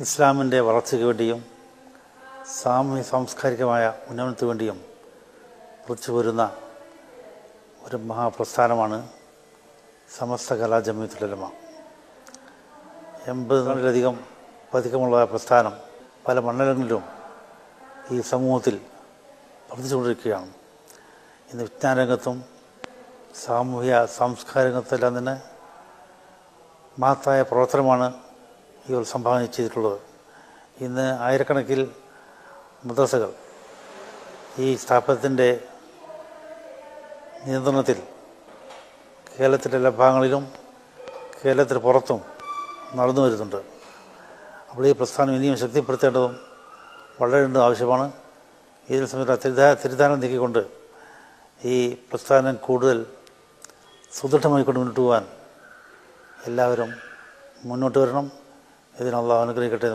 ഇസ്ലാമിന്റെ വളർച്ചയ്ക്ക് വേണ്ടിയും സാമൂഹ്യ സാംസ്കാരികമായ ഉന്നമനത്തിന് വേണ്ടിയും കുറിച്ചു വരുന്ന ഒരു മഹാപ്രസ്ഥാനമാണ് സമസ്ത കലാ ജമീത്തുലമ എൺപതിലധികം പതിക്കമുള്ള പ്രസ്ഥാനം പല മണ്ഡലങ്ങളിലും ഈ സമൂഹത്തിൽ വർദ്ധിച്ചുകൊണ്ടിരിക്കുകയാണ്. ഇന്ന് വിജ്ഞാനരംഗത്തും സാമൂഹ്യ സാംസ്കാരിക രംഗത്തെല്ലാം തന്നെ മഹത്തായ പ്രവർത്തനമാണ് ഇവർ സംഭാവന ചെയ്തിട്ടുള്ളത്. ഇന്ന് ആയിരക്കണക്കിൽ മദ്രസകൾ ഈ സ്ഥാപനത്തിന്റെ നിയന്ത്രണത്തിൽ കേരളത്തിന്റെ എല്ലാ ഭാഗങ്ങളിലും കേരളത്തിന് പുറത്തും നടന്നു വരുന്നുണ്ട്. അപ്പോൾ ഈ പ്രസ്ഥാനം ഇനിയും ശക്തിപ്പെടുത്തേണ്ടതും വളരേണ്ടതും ആവശ്യമാണ്. ഇതിന് സമയത്ത് തിരുധാ തിരുധാനം നീക്കിക്കൊണ്ട് ഈ പ്രസ്ഥാനം കൂടുതൽ സുദൃഢമായിക്കൊണ്ട് മുന്നോട്ട് പോകാൻ എല്ലാവരും മുന്നോട്ട് വരണം. ഇതിനുള്ള അനുഗ്രഹിക്കട്ടെ